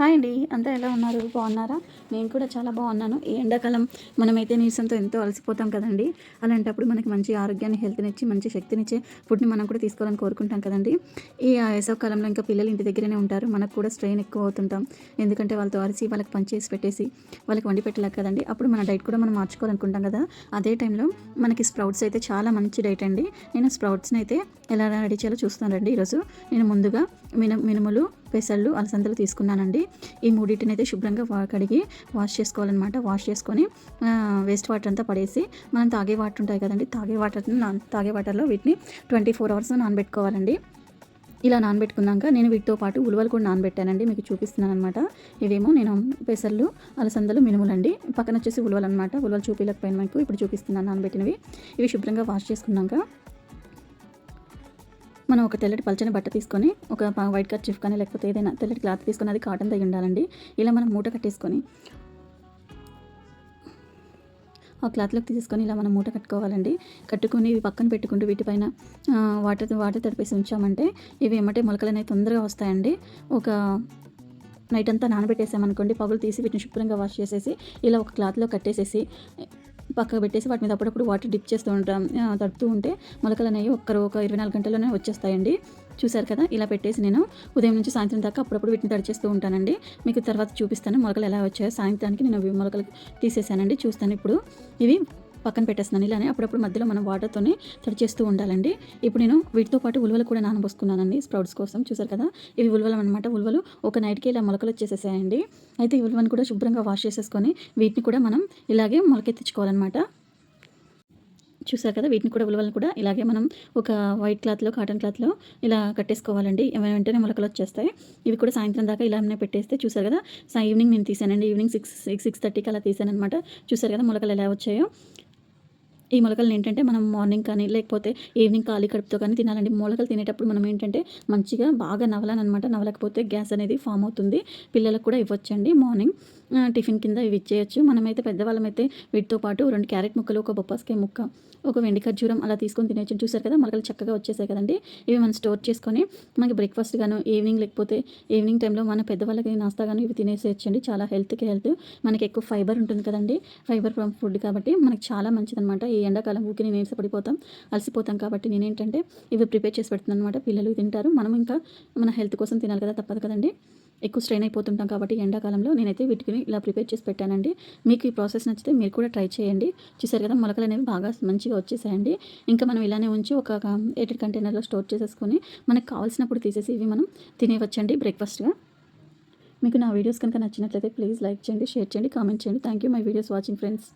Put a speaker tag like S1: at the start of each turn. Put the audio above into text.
S1: Hi అండి. అంతా ఎలా ఉన్నారు? బాగున్నారా? నేను కూడా చాలా బాగున్నాను. ఈ ఎండాకాలం మనమైతే నీరసంతో ఎంతో అలసిపోతాం కదండి. అలాంటప్పుడు మనకి మంచి ఆరోగ్యాన్ని హెల్త్నిచ్చి మంచి శక్తినిచ్చే ఫుడ్ని మనం కూడా తీసుకోవాలని కోరుకుంటాం కదండి. ఈ వేసవకాలంలో ఇంకా పిల్లలు ఇంటి దగ్గరనే ఉంటారు. మనకు కూడా స్ట్రెయిన్ ఎక్కువ అవుతుంటాం. ఎందుకంటే వాళ్ళతో అరిసి వాళ్ళకి పనిచేసి పెట్టేసి వాళ్ళకి వండి పెట్టలేక కదండి. అప్పుడు మన డైట్ కూడా మనం మార్చుకోవాలనుకుంటాం కదా. అదే టైంలో మనకి స్ప్రౌట్స్ అయితే చాలా మంచి డైట్ అండి. నేను స్ప్రౌట్స్ని అయితే ఎలా రెడీ చేయాలో చూస్తానండి ఈరోజు. నేను ముందుగా మిన మినుములు పెసళ్ళు అలసందలు తీసుకున్నానండి. ఈ మూడింటిని అయితే శుభ్రంగా కడిగి వాష్ చేసుకోవాలన్నమాట. వాష్ చేసుకొని వేస్ట్ వాటర్ అంతా పడేసి మనం తాగే వాటర్ ఉంటాయి కదండి తాగే వాటర్ తాగే వాటర్లో వీటిని ట్వంటీ ఫోర్ అవర్స్ నానబెట్టుకోవాలండి. ఇలా నానబెట్టుకున్నాక నేను వీటితో పాటు ఉలువలు కూడా నానబెట్టానండి మీకు చూపిస్తున్నాను అనమాట ఇవేమో నేను పెసర్లు అలసందలు మినుములండి. పక్కన వచ్చేసి ఉలువలు అనమాట ఉలువలు చూపించకపోయినా మీకు ఇప్పుడు చూపిస్తున్నాను నానబెట్టినవి. ఇవి శుభ్రంగా వాష్ చేసుకున్నాక మనం ఒక తెల్లటి పల్చని బట్ట తీసుకొని ఒక వైట్ కట్ చిఫ్ కానీ లేకపోతే ఏదైనా తెల్లటి క్లాత్ తీసుకొని అది కాటన్ తగి ఉండాలండి. ఇలా మనం మూట కట్టేసుకొని ఆ క్లాత్లోకి తీసుకొని ఇలా మనం మూట కట్టుకోవాలండి. కట్టుకొని ఇవి పక్కన పెట్టుకుంటూ వీటిపైన వాటర్ వాటర్ తడిపేసి ఉంచామంటే ఇవి ఏమంటే మొలకలు అనేవి తొందరగా వస్తాయండి. ఒక నైట్ అంతా నానబెట్టేసామనుకోండి పగులు తీసి వీటిని శుభ్రంగా వాష్ చేసేసి ఇలా ఒక క్లాత్లో కట్టేసేసి పక్కకు పెట్టేసి వాటి మీద అప్పుడప్పుడు వాటర్ డిప్ చేస్తూ ఉంటాం తడుతూ ఉంటే మొలకలు అనేవి ఒక్కరు ఒక ఇరవై నాలుగు గంటల్లోనే వచ్చేస్తాయండి. చూసారు కదా ఇలా పెట్టేసి నేను ఉదయం నుంచి సాయంత్రం దాకా అప్పుడప్పుడు వీటిని తడిచేస్తూ ఉంటానండి. మీకు తర్వాత చూపిస్తాను మొలకలు ఎలా వచ్చాయో. సాయంత్రానికి నేను మొలకలు తీసేసానండి చూస్తాను ఇప్పుడు. ఇవి పక్కన పెట్టేస్తున్నాను ఇలానే అప్పుడప్పుడు మధ్యలో మనం వాటర్తోనే తడి చేస్తూ ఉండాలండి. ఇప్పుడు నేను వీటితో పాటు ఉలువలు కూడా నానబోసుకున్నానండి స్ప్రౌట్స్ కోసం. చూసారు కదా? ఇవి ఉలువలు అనమాట ఉలువలు ఒక నైట్కి ఇలా మొలకలు వచ్చేసేసాయండి. అయితే ఈ ఉలువను కూడా శుభ్రంగా వాష్ చేసేసుకొని వీటిని కూడా మనం ఇలాగే మొలకెత్తించుకోవాలన్నమాట. చూసారు కదా? వీటిని కూడా ఉలవలను కూడా ఇలాగే మనం ఒక వైట్ క్లాత్లో కాటన్ క్లాత్లో ఇలా కట్టేసుకోవాలండి. వెంటనే మొలకలు వచ్చేస్తాయి. ఇవి కూడా సాయంత్రం దాకా ఇలానే పెట్టేస్తే చూసారు కదా? ఈవినింగ్ నేను తీసానండి. ఈవినింగ్ సిక్స్ సిక్స్ సిక్స్ థర్టీకి అలా తీసాను అనమాట చూసారు కదా మొలకలు ఎలా వచ్చాయో? ఈ మొలకలు ఏంటంటే మనం మార్నింగ్ కానీ లేకపోతే ఈవినింగ్ ఖాళీ కడుపుతో కానీ తినాలండి. మొలకలు తినేటప్పుడు మనం ఏంటంటే మంచిగా బాగా నవలనమాట నవలకపోతే గ్యాస్ అనేది ఫామ్ అవుతుంది. పిల్లలకు కూడా ఇవ్వచ్చండి మార్నింగ్ టిఫిన్ కింద ఇవి ఇచ్చేయచ్చు. మనమైతే పెద్దవాళ్ళమైతే వీటితో పాటు రెండు క్యారెట్ ముక్కలు ఒక బొప్పాస్కాయ ముక్క ఒక వెండి ఖర్జూరం అలా తీసుకొని తినేయచ్చు. చూసారు కదా మొలకలు చక్కగా వచ్చేసాయి కదండి. ఇవి మనం స్టోర్ చేసుకొని మనకి బ్రేక్ఫాస్ట్ గాను ఈవినింగ్ లేకపోతే ఈవినింగ్ టైంలో మన పెద్దవాళ్ళకి నాస్తా గాను ఇవి తినేసేయచ్చండి. చాలా హెల్త్కి హెల్త్. మనకి ఎక్కువ ఫైబర్ ఉంటుంది కదండి. ఫైబర్ ఫ్రమ్ ఫుడ్ కాబట్టి మనకి చాలా మంచిదనమాట ఈ ఎండాకాలం ఊరికి నేను పడిపోతాం అలసిపోతాం కాబట్టి నేనేంటంటే ఇవి ప్రిపేర్ చేసి పెడుతున్నాను అనమాట పిల్లలు తింటారు. మనం ఇంకా మన హెల్త్ కోసం తినాలి కదా తప్పదు కదండి. ఎక్కువ స్ట్రెయిన్ అయిపోతుంటాం కాబట్టి ఎండాకాలంలో నేనైతే వీటికి ఇలా ప్రిపేర్ చేసి పెట్టానండి. మీకు ఈ ప్రాసెస్ నచ్చితే మీరు కూడా ట్రై చేయండి. చూసారు కదా మొలకలు అనేవి బాగా మంచిగా వచ్చేసాయండి. ఇంకా మనం ఇలానే ఉంచి ఒక ఎయిటెడ్ కంటైనర్లో స్టోర్ చేసేసుకొని మనకు కావాల్సినప్పుడు తీసేసి ఇవి మనం తినేవచ్చండి బ్రేక్ఫాస్ట్గా మీకు నా వీడియోస్ కనుక నచ్చినట్లయితే ప్లీజ్ లైక్ చేయండి షేర్ చేయండి కామెంట్ చేయండి. Thank you my videos watching friends